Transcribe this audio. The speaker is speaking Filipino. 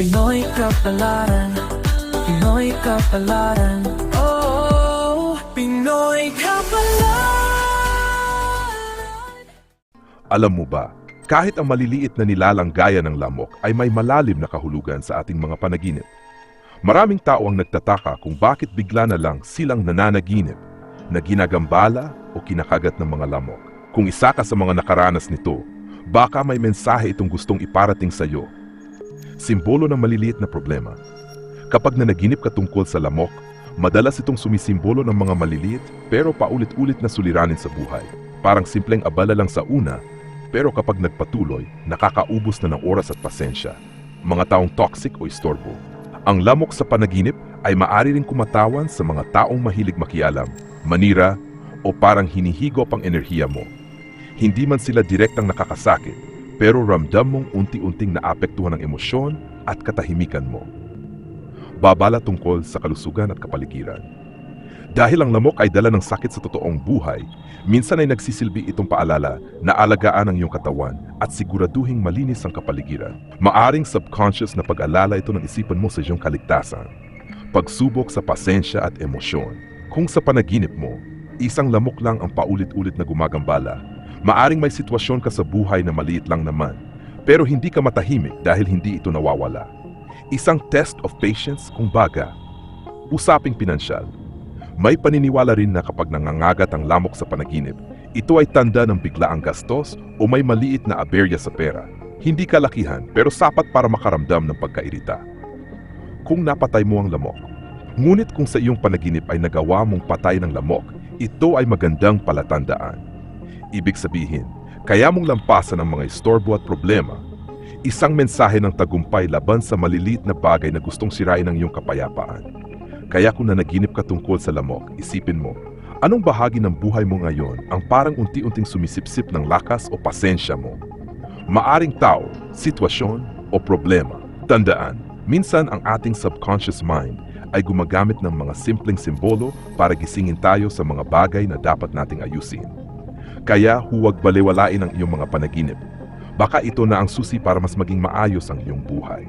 Pinoy Kapalaran Pinoy Kapalaran Oh, Pinoy Kapalaran Alam mo ba, kahit ang maliliit na nilalang gaya ng lamok ay may malalim na kahulugan sa ating mga panaginip. Maraming tao ang nagtataka kung bakit bigla na lang silang nananaginip na ginagambala o kinakagat ng mga lamok. Kung isa ka sa mga nakaranas nito, baka may mensahe itong gustong iparating sa iyo. Simbolo ng maliliit na problema. Kapag nanaginip ka tungkol sa lamok, madalas itong sumisimbolo ng mga maliliit pero paulit-ulit na suliranin sa buhay. Parang simpleng abala lang sa una, pero kapag nagpatuloy, nakakaubos na ng oras at pasensya. Mga taong toxic o istorbo. Ang lamok sa panaginip ay maari ring kumatawan sa mga taong mahilig makialam, manira, o parang hinihigop ang enerhiya mo. Hindi man sila direktang nakakasakit, pero ramdam mong unti-unting naapektuhan ng emosyon at katahimikan mo. Babala tungkol sa kalusugan at kapaligiran. Dahil ang lamok ay dala ng sakit sa totoong buhay, minsan ay nagsisilbi itong paalala na alagaan ang iyong katawan at siguraduhing malinis ang kapaligiran. Maaring subconscious na pag-alala ito ng isipan mo sa iyong kaligtasan. Pagsubok sa pasensya at emosyon. Kung sa panaginip mo, isang lamok lang ang paulit-ulit na gumagambala, maaring may sitwasyon ka sa buhay na maliit lang naman, pero hindi ka matahimik dahil hindi ito nawawala. Isang test of patience kung baga. Usaping pinansyal. May paniniwala rin na kapag nangangagat ang lamok sa panaginip, ito ay tanda ng biglaang gastos o may maliit na aberya sa pera. Hindi kalakihan pero sapat para makaramdam ng pagkairita. Kung napatay mo ang lamok, ngunit kung sa iyong panaginip ay nagawa mong patay ng lamok, ito ay magandang palatandaan. Ibig sabihin, kaya mong lampasan ang mga istorbo at problema, isang mensahe ng tagumpay laban sa maliliit na bagay na gustong sirain ang iyong kapayapaan. Kaya kung nanaginip ka tungkol sa lamok, isipin mo, anong bahagi ng buhay mo ngayon ang parang unti-unting sumisipsip ng lakas o pasensya mo? Maaring tao, sitwasyon o problema. Tandaan, minsan ang ating subconscious mind ay gumagamit ng mga simpleng simbolo para gisingin tayo sa mga bagay na dapat nating ayusin. Kaya huwag baliwalain ang iyong mga panaginip. Baka ito na ang susi para mas maging maayos ang iyong buhay.